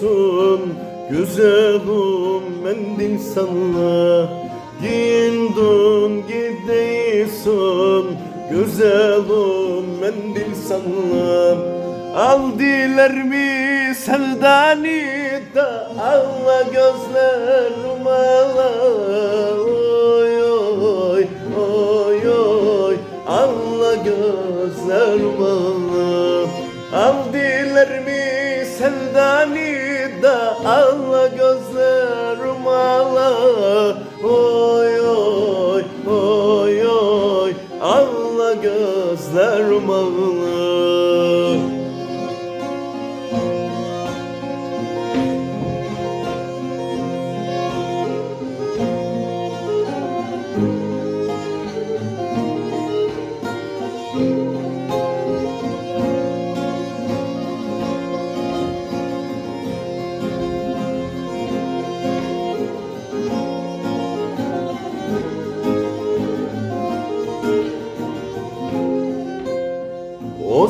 son Güzelim mendil salla Giyindin gideysin Güzelim mendil salla Aldiler mi sevdani da Allah gözlerim ala Oy oy oy. Oy Allah gözlerim ala Aldiler mi sevdani da Allah gözlerim ala? Oy oy oy oy Allah gözlerim ala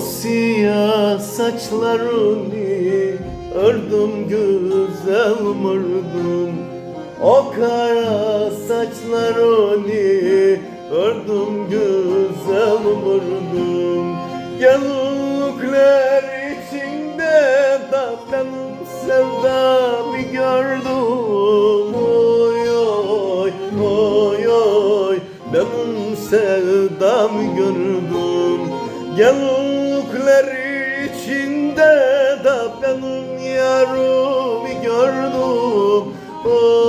siyah saçlarını ördüm güzel ördüm O kara saçlarını ördüm güzel ördüm Gelinlikler içinde da benim sevdamı gördüm. Oy oy oy oy benim sevdamı gördüm Gelinlikler içinde de benim yarımı gördüm. Oy